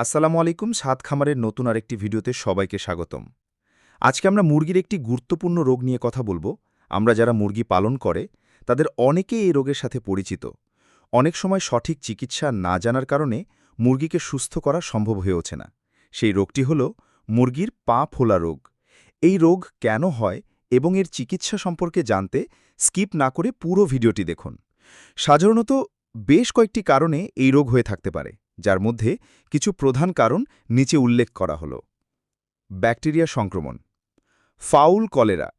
আসসালামু আলাইকুম সাত খামারের নতুন আরেকটি ভিডিওতে সবাইকে স্বাগতম। আজকে আমরা মুরগির একটি গুরুত্বপূর্ণ রোগ নিয়ে কথা বলব। আমরা যারা মুরগি পালন করে, তাদের অনেকেই এই রোগের সাথে পরিচিত। অনেক সময় সঠিক চিকিৎসা না জানার কারণে মুরগিকে সুস্থ করা সম্ভব হয়ে ওঠে না। সেই রোগটি হল মুরগির পা ফোলা রোগ। এই রোগ কেন হয় এবং এর চিকিৎসা সম্পর্কে জানতে স্কিপ না করে পুরো ভিডিওটি দেখুন। সাধারণত বেশ কয়েকটি কারণে এই রোগ হয়ে থাকতে পারে। যার মধ্যে কিছু প্রধান কারণ নিচে উল্লেখ করা হল। ব্যাকটেরিয়া সংক্রমণ। ফাউল কলেরা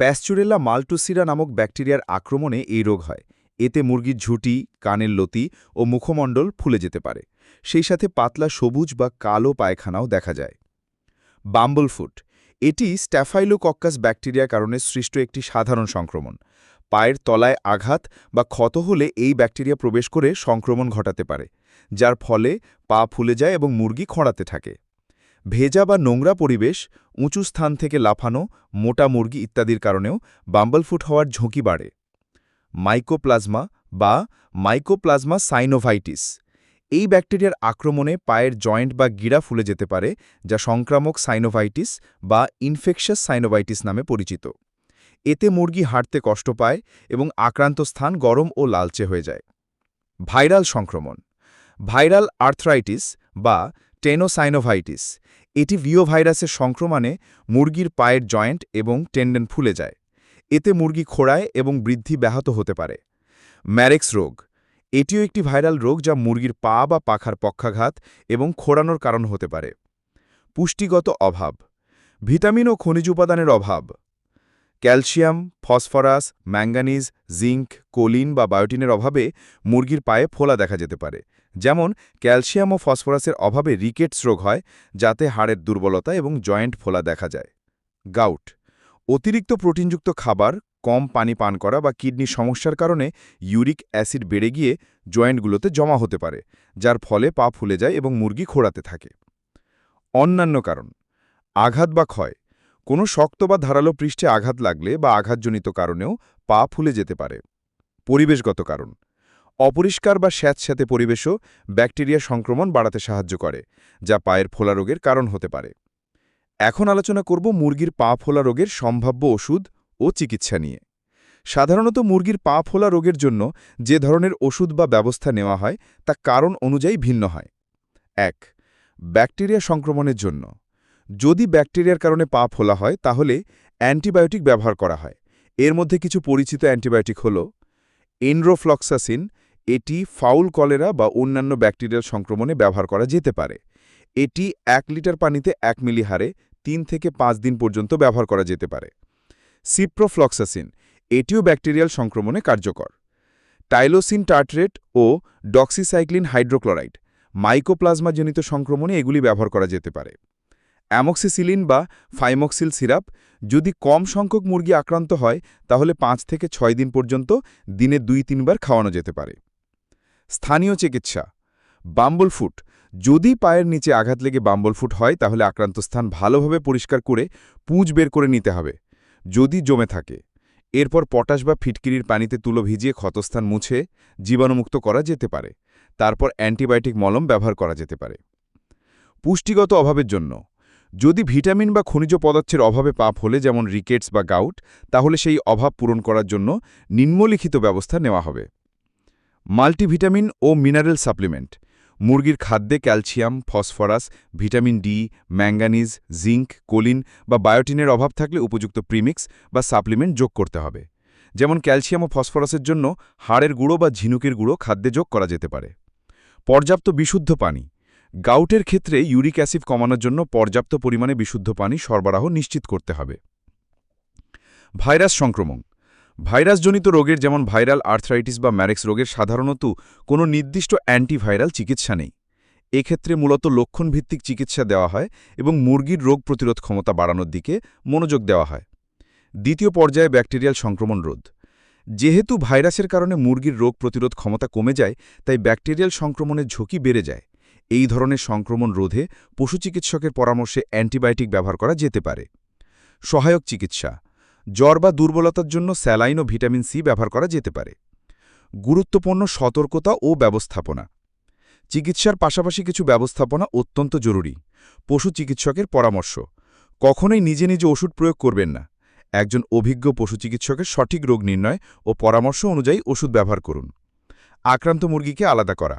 প্যাস্চুরেলা মাল্টুসিরা নামক ব্যাকটেরিয়ার আক্রমণে এই রোগ হয়। এতে মুরগির ঝুঁটি, কানের লতি ও মুখমণ্ডল ফুলে যেতে পারে। সেই সাথে পাতলা সবুজ বা কালো পায়খানাও দেখা যায়। বাম্বলফুট এটি স্ট্যাফাইলোকক্কাস ব্যাকটেরিয়ার কারণে সৃষ্ট একটি সাধারণ সংক্রমণ। পায়ের তলায় আঘাত বা ক্ষত হলে এই ব্যাকটেরিয়া প্রবেশ করে সংক্রমণ ঘটাতে পারে, যার ফলে পা ফুলে যায় এবং মুরগি খড়াতে থাকে। ভেজা বা নোংরা পরিবেশ, উঁচু স্থান থেকে লাফানো, মোটা মুরগি ইত্যাদির কারণেও বাম্বলফুট হওয়ার ঝুঁকি বাড়ে। মাইকোপ্লাজমা বা মাইকোপ্লাজমা সাইনোভাইটিস, এই ব্যাকটেরিয়ার আক্রমণে পায়ের জয়েন্ট বা গিরা ফুলে যেতে পারে, যা সংক্রামক সাইনোভাইটিস বা ইনফেকশাস সাইনোভাইটিস নামে পরিচিত। এতে মুরগি হাঁটতে কষ্ট পায় এবং আক্রান্ত স্থান গরম ও লালচে হয়ে যায়। ভাইরাল সংক্রমণ। ভাইরাল আর্থ্রাইটিস বা টেনোসাইনোভাইটিস। এটি ভিও ভাইরাসের সংক্রমণে মুরগির পায়ের জয়েন্ট এবং টেন্ডেন ফুলে যায়। এতে মুরগি খোড়ায় এবং বৃদ্ধি ব্যাহত হতে পারে। ম্যারেক্স রোগ। এটিও একটি ভাইরাল রোগ যা মুরগির পা বা পাখার পক্ষাঘাত এবং খোড়ানোর কারণ হতে পারে। পুষ্টিগত অভাব। ভিটামিন ও খনিজ উপাদানের অভাব। Calcium, phosphorus, manganese, zinc, choline বা বায়োটিনের অভাবে মুরগির পায়ে ফোলা দেখা যেতে পারে। যেমন, ক্যালসিয়াম ও ফসফরাসের অভাবে রিকেটস রোগ হয়, যাতে হাড়ের দুর্বলতা এবং জয়েন্ট ফোলা দেখা যায়। গাউট, অতিরিক্ত প্রোটিনযুক্ত খাবার, কম পানি পান করা বা কিডনির সমস্যার কারণে ইউরিক অ্যাসিড বেড়ে গিয়ে জয়েন্টগুলোতে জমা হতে পারে, যার ফলে পা ফুলে যায় এবং মুরগি খোড়াতে থাকে। অন্যান্য কারণ, আঘাত বা ক্ষয় কোনো শক্ত বা ধারালো পৃষ্ঠে আঘাত লাগলে বা আঘাতজনিত কারণেও পা ফুলে যেতে পারে। পরিবেশগত কারণ, অপরিষ্কার বা স্যাঁতস্যাঁতে পরিবেশও ব্যাকটেরিয়া সংক্রমণ বাড়াতে সাহায্য করে, যা পায়ের ফোলা রোগের কারণ হতে পারে। এখন আলোচনা করব মুরগির পা ফোলা রোগের সম্ভাব্য ওষুধ ও চিকিৎসা নিয়ে। সাধারণত মুরগির পা ফোলা রোগের জন্য যে ধরনের ওষুধ বা ব্যবস্থা নেওয়া হয়, তা কারণ অনুযায়ী ভিন্ন হয়। এক, ব্যাকটেরিয়া সংক্রমণের জন্য। যদি ব্যাকটেরিয়ার কারণে পা ফোলা হয়, তাহলে অ্যান্টিবায়োটিক ব্যবহার করা হয়। এর মধ্যে কিছু পরিচিত অ্যান্টিবায়োটিক হল এনরোফ্লক্সাসিন এটি ফাউল কলেরা বা অন্যান্য ব্যাকটেরিয়াল সংক্রমণে ব্যবহার করা যেতে পারে। এটি এক লিটার পানিতে এক মিলি হারে তিন থেকে পাঁচ দিন পর্যন্ত ব্যবহার করা যেতে পারে। সিপ্রোফ্লক্সাসিন, এটিও ব্যাকটেরিয়াল সংক্রমণে কার্যকর। টাইলোসিন টার্টরেট ও ডক্সিসাইক্লিন হাইড্রোক্লোরাইড, মাইকোপ্লাজমাজনিত সংক্রমণে এগুলি ব্যবহার করা যেতে পারে। অ্যামক্সিসিলিন বা ফাইমক্সিল সিরাপ যদি কম সংখ্যক মুরগি আক্রান্ত হয়, তাহলে পাঁচ থেকে ছয় দিন পর্যন্ত দিনে দুই তিনবার খাওয়ানো যেতে পারে। স্থানীয় চিকিৎসা। বাম্বলফুট যদি পায়ের নিচে আঘাত লেগে বাম্বলফুট হয়, তাহলে আক্রান্ত স্থান ভালোভাবে পরিষ্কার করে পুঁজ বের করে নিতে হবে, যদি জমে থাকে। এরপর পটাশ বা ফিটকিরির পানিতে তুলো ভিজিয়ে ক্ষতস্থান মুছে জীবাণুমুক্ত করা যেতে পারে। তারপর অ্যান্টিবায়োটিক মলম ব্যবহার করা যেতে পারে। পুষ্টিগত অভাবের জন্য। যদি ভিটামিন বা খনিজ পদার্থের অভাবে পাপ হলে, যেমন রিকেটস বা গাউট, তাহলে সেই অভাব পূরণ করার জন্য নিম্নলিখিত ব্যবস্থা নেওয়া হবে। মাল্টিভিটামিন ও মিনারেল সাপ্লিমেন্ট। মুরগির খাদ্যে calcium, phosphorus, vitamin D, manganese, zinc, choline বা বায়োটিনের অভাব থাকলে উপযুক্ত প্রিমিক্স বা সাপ্লিমেন্ট যোগ করতে হবে। যেমন ক্যালসিয়াম ও ফসফরাসের জন্য হাড়ের গুঁড়ো বা ঝিনুকের গুঁড়ো খাদ্যে যোগ করা যেতে পারে। পর্যাপ্ত বিশুদ্ধ পানি। গাউটের ক্ষেত্রে ইউরিক অ্যাসিড কমানোর জন্য পর্যাপ্ত পরিমাণে বিশুদ্ধ পানি সরবরাহ নিশ্চিত করতে হবে। ভাইরাস সংক্রমণ। ভাইরাসজনিত রোগের যেমন ভাইরাল আর্থ্রাইটিস বা ম্যারেক্স রোগের সাধারণত কোনো নির্দিষ্ট অ্যান্টিভাইরাল চিকিৎসা নেই। এক্ষেত্রে মূলত লক্ষণভিত্তিক চিকিৎসা দেওয়া হয় এবং মুরগির রোগ প্রতিরোধ ক্ষমতা বাড়ানোর দিকে মনোযোগ দেওয়া হয়। দ্বিতীয় পর্যায়ে ব্যাকটেরিয়াল সংক্রমণ রোধ। যেহেতু ভাইরাসের কারণে মুরগির রোগ প্রতিরোধ ক্ষমতা কমে যায়, তাই ব্যাকটেরিয়াল সংক্রমণের ঝুঁকি বেড়ে যায়। এই ধরনের সংক্রমণ রোধে পশু চিকিৎসকের পরামর্শে অ্যান্টিবায়োটিক ব্যবহার করা যেতে পারে। সহায়ক চিকিৎসা। জ্বর বা দুর্বলতার জন্য স্যালাইন ও ভিটামিন সি ব্যবহার করা যেতে পারে। গুরুত্বপূর্ণ সতর্কতা ও ব্যবস্থাপনা। চিকিৎসার পাশাপাশি কিছু ব্যবস্থাপনা অত্যন্ত জরুরি। পশু চিকিৎসকের পরামর্শ। কখনোই নিজে নিজে ওষুধ প্রয়োগ করবেন না। একজন অভিজ্ঞ পশু চিকিৎসকের সঠিক রোগ নির্ণয় ও পরামর্শ অনুযায়ী ওষুধ ব্যবহার করুন। আক্রান্ত মুরগিকে আলাদা করা।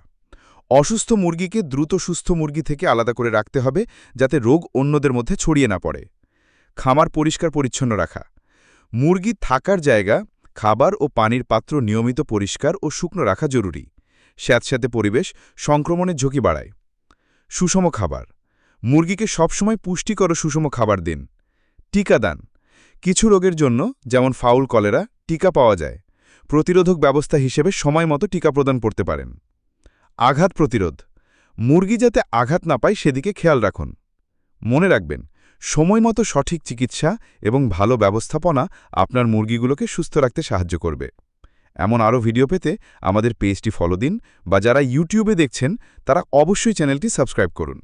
অসুস্থ মুরগিকে দ্রুত সুস্থ মুরগি থেকে আলাদা করে রাখতে হবে যাতে রোগ অন্যদের মধ্যে ছড়িয়ে না পড়ে। খামার পরিষ্কার পরিচ্ছন্ন রাখা। মুরগি থাকার জায়গা, খাবার ও পানির পাত্র নিয়মিত পরিষ্কার ও শুকনো রাখা জরুরি। স্যাঁতস্যাঁতে পরিবেশ সংক্রমণের ঝুঁকি বাড়ায়। সুষম খাবার। মুরগিকে সবসময় পুষ্টিকর সুষম খাবার দিন। টিকাদান কিছু রোগের জন্য, যেমন ফাউল কলেরা, টিকা পাওয়া যায়। প্রতিরোধক ব্যবস্থা হিসেবে সময় মতো টিকা প্রদান করতে পারেন। আঘাত প্রতিরোধ। মুরগি যাতে আঘাত না পায় সেদিকে খেয়াল রাখুন। মনে রাখবেন, সময় মতো সঠিক চিকিৎসা এবং ভালো ব্যবস্থাপনা আপনার মুরগিগুলোকে সুস্থ রাখতে সাহায্য করবে। এমন আরও ভিডিও পেতে আমাদের পেজটি ফলো দিন বা যারা ইউটিউবে দেখছেন, তারা অবশ্যই চ্যানেলটি সাবস্ক্রাইব করুন।